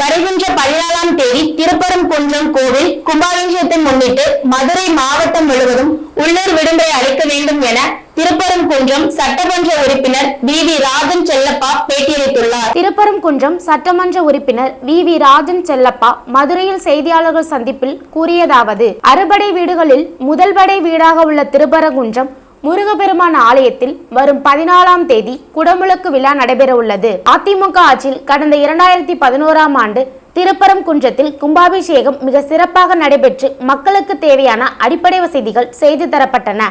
வருகின்ற பதினாலாம் தேதி திருப்பரங்குன்றம் கோவில் கும்பாபிஷேகத்தை முன்னிட்டு மதுரை மாவட்டம் முழுவதும் உள்ளூர் விடுமுறை அளிக்க வேண்டும் என திருப்பரங்குன்றம் சட்டமன்ற உறுப்பினர் வி. வி. ராஜன் செல்லப்பா பேட்டியளித்துள்ளார். திருப்பரங்குன்றம் சட்டமன்ற உறுப்பினர் வி. வி. ராஜன் செல்லப்பா மதுரையில் செய்தியாளர்கள் சந்திப்பில் கூறியதாவது அறுபடை வீடுகளில் முதல் படை வீடாக உள்ள திருப்பரங்குன்றம் முருகப்பெருமான் ஆலயத்தில் வரும் பதினாலாம் தேதி குடமுழுக்கு விழா நடைபெற உள்ளது அதிமுக ஆட்சியில் கடந்த இரண்டாயிரத்தி பதினோராம் ஆண்டு திருப்பரங்குன்றத்தில் கும்பாபிஷேகம் மிக சிறப்பாக நடைபெற்று மக்களுக்கு தேவையான அடிப்படை வசதிகள் செய்து தரப்பட்டன.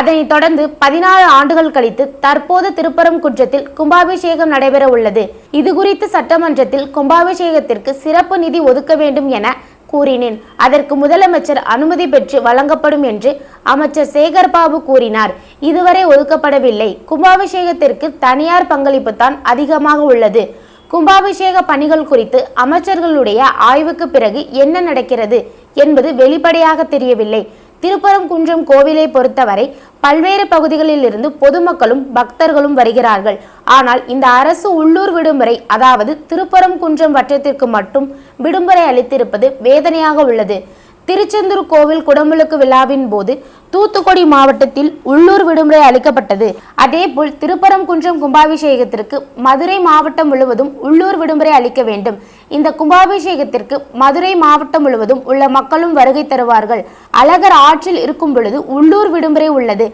அதனைத் தொடர்ந்து பதினாறு ஆண்டுகள் கழித்து தற்போது திருப்பரங்குன்றத்தில் கும்பாபிஷேகம் நடைபெற உள்ளது இதுகுறித்து சட்டமன்றத்தில் கும்பாபிஷேகத்திற்கு சிறப்பு நிதி ஒதுக்க வேண்டும் என கூறினேன். அதற்கு முதலமைச்சர் அனுமதி பெற்று வழங்கப்படும் என்று அமைச்சர் சேகர் பாபு கூறினார். இதுவரை ஒதுக்கப்படவில்லை. கும்பாபிஷேகத்திற்கு தனியார் பங்களிப்பு தான் அதிகமாக உள்ளது. கும்பாபிஷேக பணிகள் குறித்து அமைச்சர்களுடைய ஆய்வுக்கு பிறகு என்ன நடக்கிறது என்பது வெளிப்படையாக தெரியவில்லை. திருப்பரங்குன்றம் கோவிலை பொறுத்தவரை பல்வேறு பகுதிகளில் இருந்து பொதுமக்களும் பக்தர்களும் வருகிறார்கள். ஆனால் இந்த அரசு உள்ளூர் விடுமுறை அதாவது திருப்பரங்குன்றம் வட்டத்திற்கு மட்டும் விடுமுறை அளித்திருப்பது வேதனையாக உள்ளது. திருச்செந்தூர் கோவில் குடமுழுக்கு விழாவின் போது தூத்துக்குடி மாவட்டத்தில் உள்ளூர் விடுமுறை அளிக்கப்பட்டது. அதேபோல் திருப்பரங்குன்றம் கும்பாபிஷேகத்திற்கு மதுரை மாவட்டம் முழுவதும் உள்ளூர் விடுமுறை அளிக்க வேண்டும். இந்த கும்பாபிஷேகத்திற்கு மதுரை மாவட்டம் முழுவதும் உள்ள மக்களும் வருகை தருவார்கள். அழகர் ஆற்றில் இருக்கும் பொழுது உள்ளூர் விடுமுறை உள்ளது.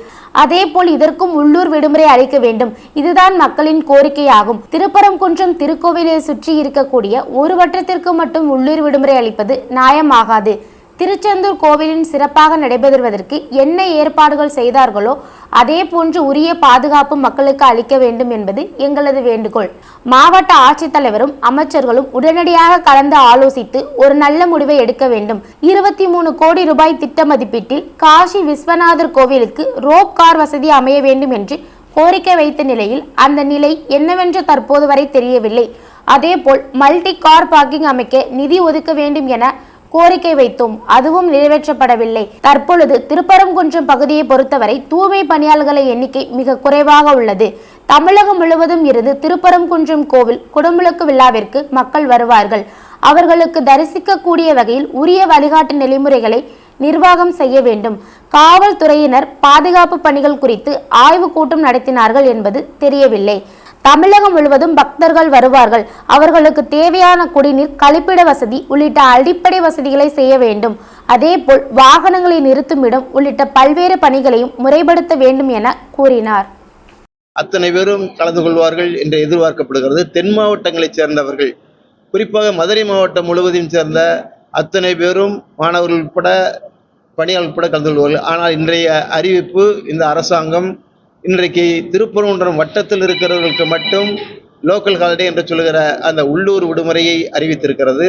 அதேபோல் இதற்கும் உள்ளூர் விடுமுறை அளிக்க வேண்டும். இதுதான் மக்களின் கோரிக்கையாகும். திருப்பரங்குன்றம் திருக்கோவிலை சுற்றி இருக்கக்கூடிய ஒரு வட்டத்திற்கு மட்டும் உள்ளூர் விடுமுறை அளிப்பது நியாயமாகாது. திருச்செந்தூர் கோவிலின் சிறப்பாக நடைபெறுவதற்கு என்ன ஏற்பாடுகள் செய்தார்களோ அதே போன்று உரிய பாதுகாப்பு மக்களுக்கு அளிக்க வேண்டும் என்பது எங்களது வேண்டுகோள். மாவட்ட ஆட்சித்தலைவரும் அமைச்சர்களும் உடனடியாக கலந்து ஆலோசித்து ஒரு நல்ல முடிவை எடுக்க வேண்டும். இருபத்தி மூணு கோடி ரூபாய் திட்ட மதிப்பீட்டில் காசி விஸ்வநாதர் கோவிலுக்கு ரோப் கார் வசதி அமைய வேண்டும் என்று கோரிக்கை வைத்த நிலையில் அந்த நிலை என்னவென்று தற்போது வரை தெரியவில்லை. அதேபோல் மல்டி கார் பார்க்கிங் அமைக்க நிதி ஒதுக்க வேண்டும் என கோரிக்கை வைத்தோம் அதுவும் நிறைவேற்றப்படவில்லை. தற்பொழுது திருப்பரங்குன்றம் பகுதியை பொறுத்தவரை தூய்மை பணியாளர்களை எண்ணிக்கை மிக குறைவாக உள்ளது. தமிழகம் முழுவதும் இருந்து திருப்பரங்குன்றம் கோவில் குடமுழுக்கு விழாவிற்கு மக்கள் வருவார்கள். அவர்களுக்கு தரிசிக்கக்கூடிய வகையில் உரிய வழிகாட்டு நெறிமுறைகளை நிர்வாகம் செய்ய வேண்டும். காவல்துறையினர் பாதுகாப்பு பணிகள் குறித்து ஆய்வு கூட்டம் நடத்தினார்கள் என்பது தெரியவில்லை. தமிழகம் முழுவதும் பக்தர்கள் வருவார்கள். அவர்களுக்கு தேவையான குடிநீர் கழிப்பிட வசதி உள்ளிட்ட அடிப்படை வசதிகளை செய்ய வேண்டும். அதேபோல் வாகனங்களை நிறுத்தும் இடம் உள்ளிட்ட பல்வேறு பணிகளையும் முறைப்படுத்த வேண்டும் என கூறினார். அத்தனை பேரும் கலந்து கொள்வார்கள் என்று எதிர்பார்க்கப்படுகிறது. தென் மாவட்டங்களைச் சேர்ந்தவர்கள் குறிப்பாக மதுரை மாவட்டம் முழுவதையும் சேர்ந்த அத்தனை பேரும் மாணவர்கள் உட்பட பணியாளர் உட்பட கலந்து கொள்வார்கள். ஆனால் இன்றைய அறிவிப்பு இந்த அரசாங்கம் இன்றைக்கு திருப்பரங்குன்றம் வட்டத்தில் இருக்கிறவர்களுக்கு மட்டும் லோக்கல் ஹாலிடே என்று சொல்லுகிற அந்த உள்ளூர் விடுமுறையை அறிவித்திருக்கிறது.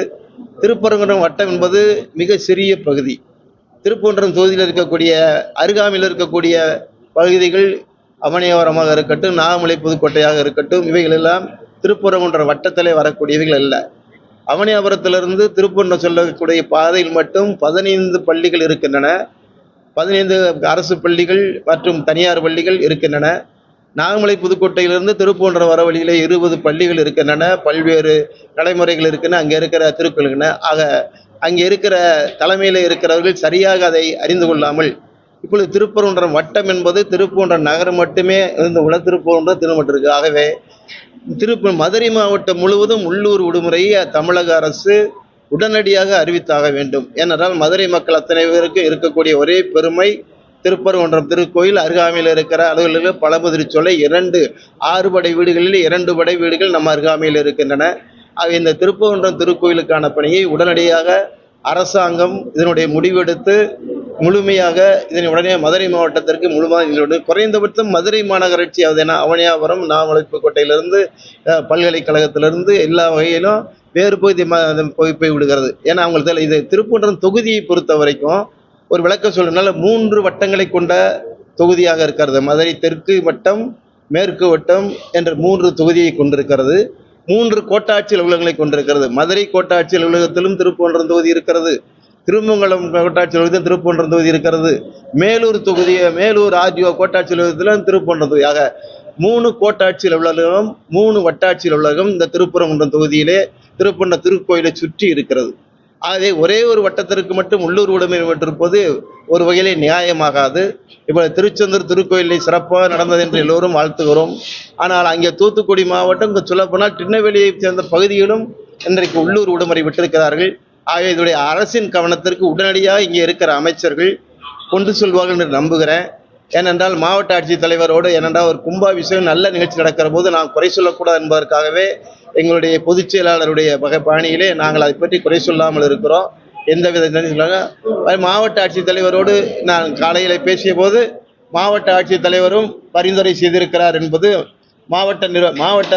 திருப்பரங்குன்றம் வட்டம் என்பது மிக சிறிய பகுதி. திருப்பரங்குன்றம் தொகுதியில் இருக்கக்கூடிய அருகாமையில் இருக்கக்கூடிய பகுதிகள் அவனியாவரமாக இருக்கட்டும் நாகமலை புதுக்கோட்டையாக இருக்கட்டும் இவைகள் எல்லாம் திருப்பரங்குன்றம் வட்டத்திலே வரக்கூடியவைகள் அல்ல. அவனியாபுரத்திலிருந்து திருப்பரங்குன்றம் சொல்லக்கூடிய பாதையில் மட்டும் பதினைந்து பள்ளிகள் இருக்கின்றன. பதினைந்து அரசு பள்ளிகள் மற்றும் தனியார் பள்ளிகள் இருக்கின்றன. நாகமலை புதுக்கோட்டையிலிருந்து திருப்பூன்ற வர வழியில் இருபது பள்ளிகள் இருக்கின்றன. பல்வேறு நடைமுறைகள் இருக்கின்றன. அங்கே இருக்கிற திருக்குறள்கின்றன ஆக அங்கே இருக்கிற தலைமையில் இருக்கிறவர்கள் சரியாக அதை அறிந்து கொள்ளாமல் இப்பொழுது திருப்பரங்குன்றம் வட்டம் என்பது திருப்பூன்ற நகரம் மட்டுமே இருந்து உள்ள திருப்பூன்றம் திருமட்டம் இருக்கு. ஆகவே திருப்ப மதுரை மாவட்டம் முழுவதும் உள்ளூர் விடுமுறையை தமிழக அரசு உடனடியாக அறிவித்தாக வேண்டும். ஏனென்றால் மதுரை மக்கள் அத்தனை பேருக்கு இருக்கக்கூடிய ஒரே பெருமை திருப்பரங்குன்றம் திருக்கோயில் அருகாமையில் இருக்கிற அலுவலர்கள் பழமுதிர்ச்சோலை இரண்டு ஆறு படை வீடுகளில் இரண்டு படை வீடுகள் நம்ம அருகாமையில் இருக்கின்றன. ஆக இந்த திருப்பரங்குன்றம் திருக்கோயிலுக்கான பணியை உடனடியாக அரசாங்கம் இதனுடைய முடிவெடுத்து முழுமையாக இதனை உடனே மதுரை மாவட்டத்திற்கு முழுமையாக இதோடு குறைந்தபட்சம் மதுரை மாநகராட்சி ஏன்னா அவனியாபுரம் நாமலைப்புக்கோட்டையிலிருந்து அஹ், பல்கலைக்கழகத்திலிருந்து எல்லா வகையிலும் வேறு பகுதி போய் போய் விடுகிறது. ஏன்னா அவங்களுக்கு தெரியல. இது திருப்பூன்றம் தொகுதியை பொறுத்த வரைக்கும் ஒரு விளக்கம் சொல்லணும்னால மூன்று வட்டங்களை கொண்ட தொகுதியாக இருக்கிறது. மதுரை தெற்கு வட்டம் மேற்கு வட்டம் என்ற மூன்று தொகுதியை கொண்டிருக்கிறது. மூன்று கோட்டாட்சி அலுவலகங்களை கொண்டிருக்கிறது. மதுரை கோட்டாட்சி அலுவலகத்திலும் திருப்பூன்றம் தொகுதி இருக்கிறது. திருமங்கலம் கோட்டாட்சி அலுவலகத்தில் திருப்பூன்றம் தொகுதி இருக்கிறது. மேலூர் தொகுதியை மேலூர் ஆர்டிஓ கோட்டாட்சி அலுவலகத்திலும் திருப்பூன்றம் தொகுதி ஆக மூணு கோட்டாட்சி அலுவலகம் மூணு வட்டாட்சி அலுவலகம் இந்த திருப்பரங்குன்றம் தொகுதியிலே திருப்பண்ண திருக்கோயிலை சுற்றி இருக்கிறது. ஆகவே ஒரே ஒரு வட்டத்திற்கு மட்டும் உள்ளூர் உடைமை பெற்றிருப்பது ஒரு வகையிலே நியாயமாகாது. இப்போ திருச்செந்தூர் திருக்கோயிலை சிறப்பாக நடந்தது என்று எல்லோரும் வாழ்த்துகிறோம். ஆனால் அங்கே தூத்துக்குடி மாவட்டம் இங்கே சொல்லப்போனால் திருநெல்வேலியைச் சேர்ந்த பகுதிகளும் இன்றைக்கு உள்ளூர் உடுமுறை விட்டிருக்கிறார்கள் ஆகவே இதனுடைய அரசின் கவனத்திற்கு உடனடியாக இங்கே இருக்கிற அமைச்சர்கள் கொண்டு செல்வார்கள் என்று நம்புகிறேன். ஏனென்றால் மாவட்ட ஆட்சித்தலைவரோடு ஏனென்றால் ஒரு கும்பாபிஷேகம் நல்ல நிகழ்ச்சி நடக்கிற போது நான் குறை சொல்லக்கூடாது என்பதற்காகவே எங்களுடைய பொதுச் செயலாளருடைய வகை பாணியிலே நாங்கள் அதை பற்றி குறை சொல்லாமல் இருக்கிறோம். எந்த வித மாவட்ட ஆட்சித்தலைவரோடு நான் காலையில் பேசிய போது மாவட்ட ஆட்சித்தலைவரும் பரிந்துரை செய்திருக்கிறார் என்பது மாவட்ட நிர்வ மாவட்ட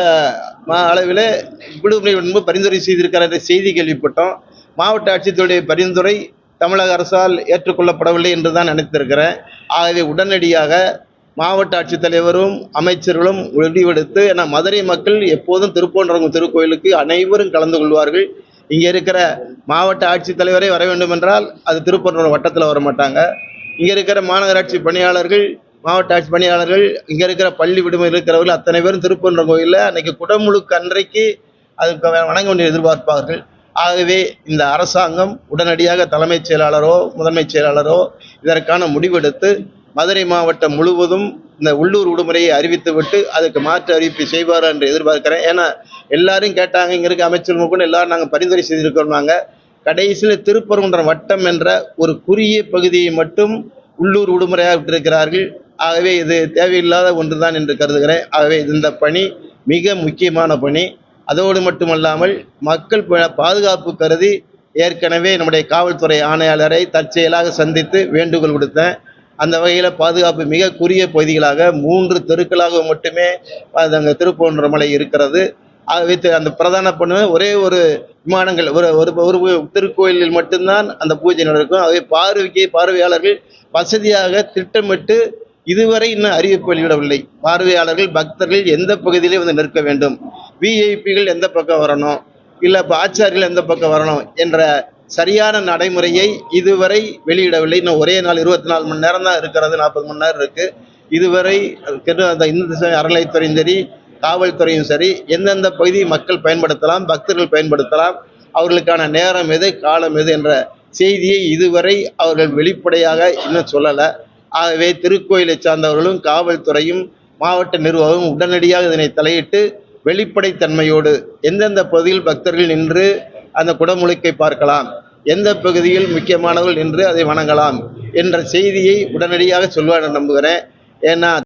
மா அளவில் விடுமுறை என்பது பரிந்துரை செய்திருக்கிறார் என்ற செய்தி கேள்விப்பட்டோம். மாவட்ட ஆட்சித்துடைய பரிந்துரை தமிழக அரசால் ஏற்றுக்கொள்ளப்படவில்லை என்று தான் நினைத்திருக்கிறேன். ஆகவே உடனடியாக மாவட்ட ஆட்சித்தலைவரும் அமைச்சர்களும் முடிவெடுத்து ஏன்னா மதுரை மக்கள் எப்போதும் திருப்போன்றவங்க திருக்கோயிலுக்கு அனைவரும் கலந்து கொள்வார்கள். இங்கே இருக்கிற மாவட்ட ஆட்சித்தலைவரே வர வேண்டும் என்றால் அது திருப்போன்றவங்க வட்டத்தில் வர மாட்டாங்க. இங்கே இருக்கிற மாநகராட்சி பணியாளர்கள் மாவட்ட ஆட்சி பணியாளர்கள் இங்கே இருக்கிற பள்ளி விடுமுறை இருக்கிறவர்கள் அத்தனை பேரும் திருப்பன்ற கோயிலில் அன்னைக்கு குடமுழுக்கு அன்றைக்கு அதுக்கு வணங்க வேண்டிய எதிர்பார்ப்பார்கள். ஆகவே இந்த அரசாங்கம் உடனடியாக தலைமைச் செயலாளரோ முதன்மைச் செயலாளரோ இதற்கான முடிவெடுத்து மதுரை மாவட்டம் முழுவதும் இந்த உள்ளூர் விடுமுறையை அறிவித்துவிட்டு அதுக்கு மாற்று அறிவிப்பு செய்வார் என்று எதிர்பார்க்கிறேன். ஏன்னா எல்லாரும் கேட்டாங்க இங்கே இருக்க அமைச்சர்கள் கூட எல்லாரும் நாங்கள் பரிந்துரை செய்திருக்கிறோம்னாங்க கடைசியில் திருப்பரங்குன்றம் வட்டம் என்ற ஒரு குறுகிய பகுதியை மட்டும் உள்ளூர் விடுமுறையாக விட்டிருக்கிறார்கள். ஆகவே இது தேவையில்லாத ஒன்று தான் என்று கருதுகிறேன். ஆகவே இந்த பணி மிக முக்கியமான பணி. அதோடு மட்டுமல்லாமல் மக்கள் பாதுகாப்பு கருதி ஏற்கனவே நம்முடைய காவல்துறை ஆணையாளரை தற்செயலாக சந்தித்து வேண்டுகோள் விடுத்தேன். அந்த வகையில் பாதுகாப்பு மிக குறுகிய பகுதிகளாக மூன்று தெருக்களாக மட்டுமே அது அங்கே திருப்போன்றமலை இருக்கிறது. வைத்து அந்த பிரதான பண்ணுவேன் ஒரே ஒரு விமானங்கள் ஒரு ஒரு ஒரு திருக்கோயிலில் மட்டும்தான் அந்த பூஜை நடக்கும். ஆகவே பார்வைக்கு பார்வையாளர்கள் வசதியாக திட்டமிட்டு இதுவரை இன்னும் அறிவிப்பு வெளியிடவில்லை. பார்வையாளர்கள் பக்தர்கள் எந்த பகுதியிலே வந்து நிற்க வேண்டும்? விஐபிகள் எந்த பக்கம் வரணும்? இல்லை இப்போ ஆச்சாரிகள் எந்த பக்கம் வரணும்? என்ற சரியான நடைமுறையை இதுவரை வெளியிடவில்லை. இன்னும் ஒரே நாள் இருபத்தி நாலு மணி நேரம் தான் இருக்கிறது. நாற்பது மணி நேரம் இருக்கு. இதுவரை அந்த இந்து ச- அறநிலைத்துறையும் சரி காவல்துறையும் சரி எந்தெந்த பகுதி மக்கள் பயன்படுத்தலாம் பக்தர்கள் பயன்படுத்தலாம் அவர்களுக்கான நேரம் எது காலம் எது என்ற செய்தியை இதுவரை அவர்கள் வெளிப்படையாக இன்னும் சொல்லலை. ஆகவே திருக்கோயிலை சார்ந்தவர்களும் காவல்துறையும் மாவட்ட நிர்வாகம் உடனடியாக இதனை தலையிட்டு வெளிப்படைத்தன்மையோடு எந்தெந்த பகுதியில் பக்தர்கள் நின்று அந்த குடமுழுக்கை பார்க்கலாம் எந்த பகுதியில் முக்கியமானவர்கள் நின்று அதை வணங்கலாம் என்ற செய்தியை உடனடியாக சொல்வார் நம்புகிறேன். ஏன்னா